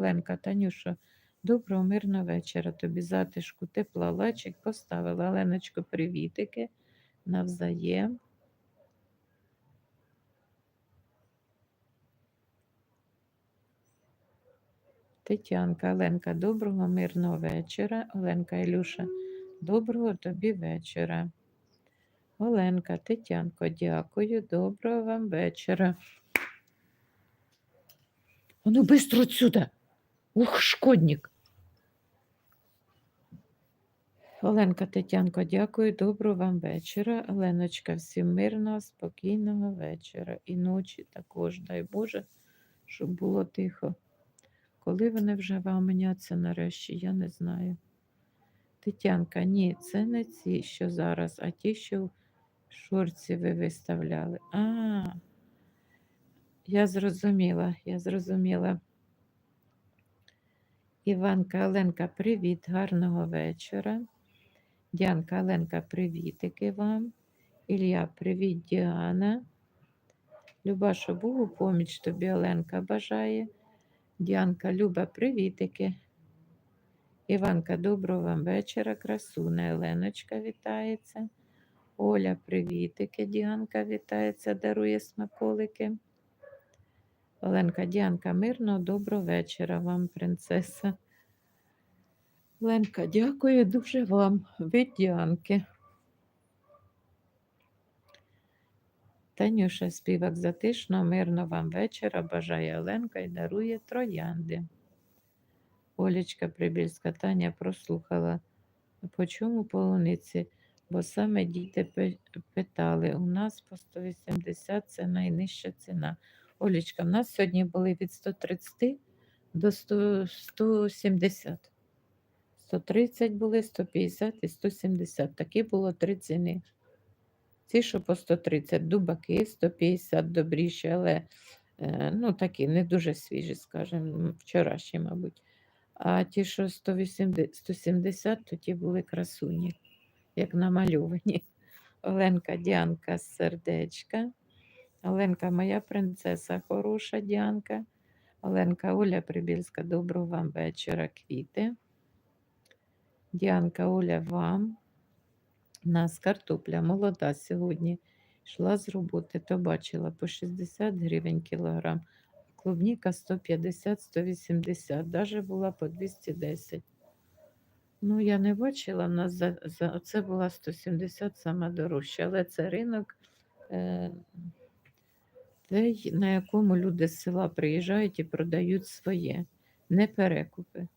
Ленка, Танюша, доброго, мирного вечора. Тобі затишку, тепла, лачик поставила. Леночко, привітики. Навзаєм. Тетянка, Оленка, доброго, мирного вечора. Оленка Ілюша, доброго тобі вечора. Оленка, Тетянко, дякую, доброго вам вечора. А ну, быстро отсюда. Ух, шкодник. Оленка Тетянко, дякую, доброго вам вечора. Оленочка, всім мирного, спокійного вечора. І ночі також, дай Боже, щоб було тихо. Коли вони вже вам міняться нарешті, я не знаю. Тетянка, ні, це не ці, що зараз, а ті, що в шорці ви виставляли. А, я зрозуміла, я зрозуміла. Іванка, Оленка, привіт, гарного вечора. Діанка, Оленка, привітики вам. Ілля, привіт, Діана. Любаша, Богу поміч тобі, Оленка бажає. Діанка, Люба, привітики. Іванка, доброго вам вечора. Красуна Оленочка вітається. Оля, привітики. Діанка вітається, дарує смаколики. Оленка, Діанка, мирного, доброго вечора вам, принцеса. Ленка, дякую дуже вам. Ви Діанки. Танюша, співак затишно, мирно вам вечора. Бажає Оленка і дарує троянди. Олечка Прибільська Таня прослухала. По чому полуниці? Бо саме діти питали, у нас по 180 це найнижча ціна. Олечка, в нас сьогодні були від 130 до 100, 170. 130 були, 150 і 170. Такі було три ціни. Ці, що по 130, дубаки 150 добріші, але е, ну, такі не дуже свіжі, скажімо, вчорашні, мабуть. А ті, що 180, 170, то ті були красуні, як намальовані. Оленка, Діанка, сердечка. Оленка, моя принцеса, хороша Діанка. Оленка, Оля Прибільська, доброго вам вечора, квіти. Діанка, Оля, вам. У нас картопля молода сьогодні. Йшла з роботи, то бачила по 60 гривень кілограм. Клубніка 150-180, навіть була по 210. Ну, я не бачила, в нас за, за це була 170 сама дорожча, але це ринок, е, той, на якому люди з села приїжджають і продають своє, не перекупи.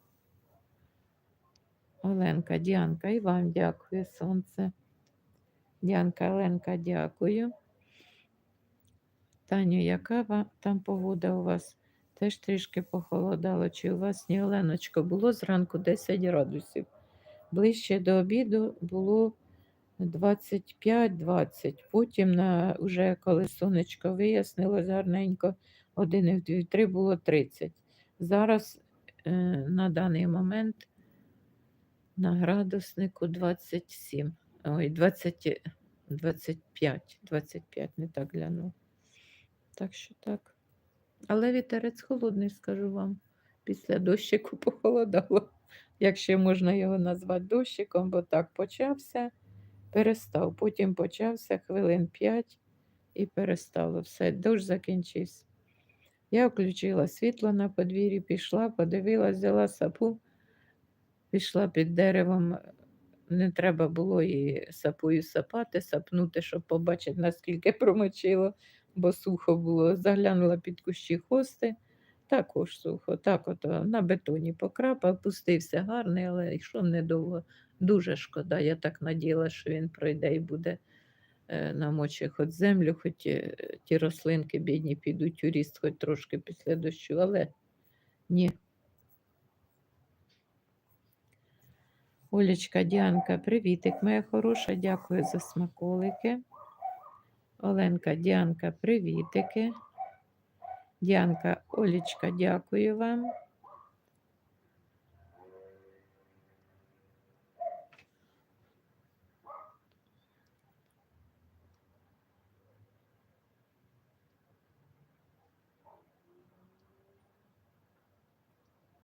Оленка, Діанка, і вам дякую, сонце. Діанка, Оленка, дякую. Таню, яка там погода у вас? Теж трішки похолодало. Чи у вас ні, Оленочко, було зранку 10 градусів. Ближче до обіду було 25-20. Потім, на, уже коли сонечко вияснилось гарненько, 1 2 3 було 30. Зараз е, на даний момент на градуснику 27. Ой, 20, 25, 25, не так глянула. Так що так. Але вітерець холодний, скажу вам. Після дощику похолодало, якщо можна його назвати дощиком, бо так почався, перестав. Потім почався хвилин 5 і перестало. Все, дощ закінчився. Я включила світло на подвір'ї, пішла, подивилась, взяла сапу, пішла під деревом. Не треба було і сапою сапати, сапнути, щоб побачити, наскільки промочило бо сухо було. Заглянула під кущі хости, також сухо. Так от на бетоні покрапав, пустився гарний, але йшов недовго. Дуже шкода. Я так надіяла, що він пройде і буде е, намоче хоч землю, хоч е, ті рослинки бідні підуть у ріст, хоч трошки після дощу, але ні. Олечка, Діанка, привітик, моя хороша, дякую за смаколики. Оленка, Діанка, привітики. Діанка, Олічка, дякую вам.